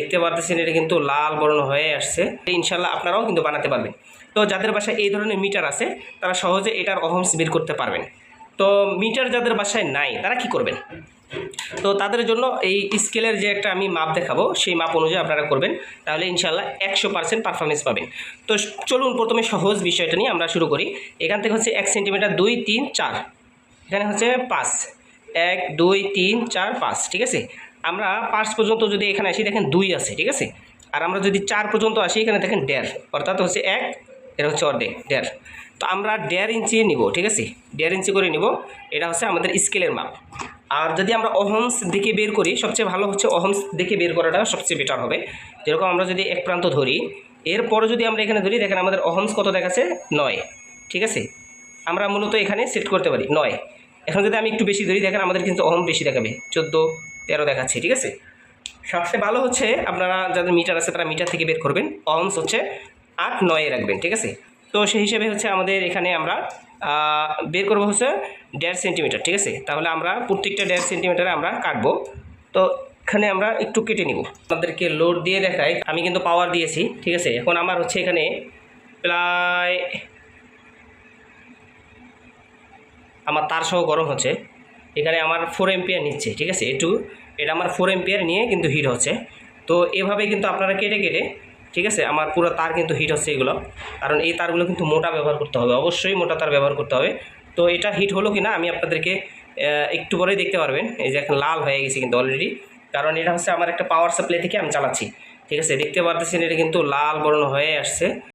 দেখতে পারতেছেন, এটা কিন্তু লাল বর্ণ হয়ে আসছে। ইনশাল্লাহ আপনারাও কিন্তু বানাতে পারবেন। তো যাদের বাসায় এই ধরনের মিটার আছে, তারা সহজে এটার অহমস বের করতে পারবেন। তো মিটার যাদের বাসায় নাই, তারা কি করবেন? তো তাদের জন্য এই স্কেলের যে একটা আমি মাপ দেখাবো, সেই মাপ অনুযায়ী আপনারা করবেন। তাহলে ইনশাল্লাহ একশো পার্সেন্ট পারফরমেন্স পাবেন। তো চলুন প্রথমে সহজ বিষয়টা নিয়ে আমরা শুরু করি। এখান থেকে হচ্ছে এক সেন্টিমিটার দুই, তিন, চার। এখানে হচ্ছে পাঁচ। এক, দুই, তিন, চার, পাঁচ, ঠিক আছে? আমরা পাঁচ পর্যন্ত যদি এখানে আসি, দেখেন দুই আছে, ঠিক আছে? আর আমরা যদি চার পর্যন্ত আসি, এখানে দেখেন দেড়, অর্থাৎ হচ্ছে এক এটা হচ্ছে অর্ধেক, দেড়। তো আমরা দেড় ইঞ্চি নিব, ঠিক আছে? দেড় ইঞ্চি করে নিব, এটা হচ্ছে আমাদের স্কেলের মাপ। আর যদি আমরা অহমস দেখে বের করি, সবচেয়ে ভালো হচ্ছে অহমস দেখে বের করাটা সবচেয়ে বেটার হবে। যেরকম আমরা যদি এক প্রান্ত ধরি, এরপরে যদি আমরা এখানে ধরি, দেখেন আমাদের অহমস কত দেখাচ্ছে? নয়, ঠিক আছে? আমরা মূলত এখানে সেট করতে পারি, নয়। এখন যদি আমি একটু বেশি ধরি, দেখেন আমাদের কিন্তু অহম বেশি দেখাবে। চোদ্দ, তেরো দেখাচ্ছে, ঠিক আছে? সবচেয়ে ভালো হচ্ছে আপনারা যাদের মিটার আছে তারা মিটার থেকে বের করবেন। অহমস হচ্ছে আট, নয়ে রাখবেন, ঠিক আছে? তো সেই হিসেবে হচ্ছে আমাদের এখানে আমরা বের করব হচ্ছে দেড় সেন্টিমিটার, ঠিক আছে? তাহলে আমরা প্রত্যেকটা দেড় সেন্টিমিটারে আমরা কাটবো। তো এখানে আমরা একটু কেটে নিব। আপনাদেরকে লোড দিয়ে দেখাই। আমি কিন্তু পাওয়ার দিয়েছি, ঠিক আছে? এখন আমার হচ্ছে এখানে প্রায় আমার তার সহ গরম হচ্ছে। এখানে আমার ফোর এম্পিয়ার নিচ্ছে, ঠিক আছে? একটু এটা আমার ফোর এম্পিয়ার নিয়ে কিন্তু হিট হচ্ছে। তো এভাবে কিন্তু আপনারা কেটে কেটে, ঠিক আছে? আমার পুরো তার কিন্তু হিট হচ্ছে এগুলো। কারণ এই তারগুলো কিন্তু মোটা ব্যবহার করতে হবে। অবশ্যই মোটা তার ব্যবহার করতে হবে। তো এটা হিট হলো কি না আমি আপনাদেরকে একটু পরেই দেখতে পারবেন। এই যে এখন লাল হয়ে গেছে কিন্তু অলরেডি কারণ এটা হচ্ছে আমার একটা পাওয়ার সাপ্লাই থেকে আমি চালাচ্ছি। ঠিক আছে? দেখতে পারতেছেন এটা কিন্তু লাল বর্ণ হয়ে আসছে।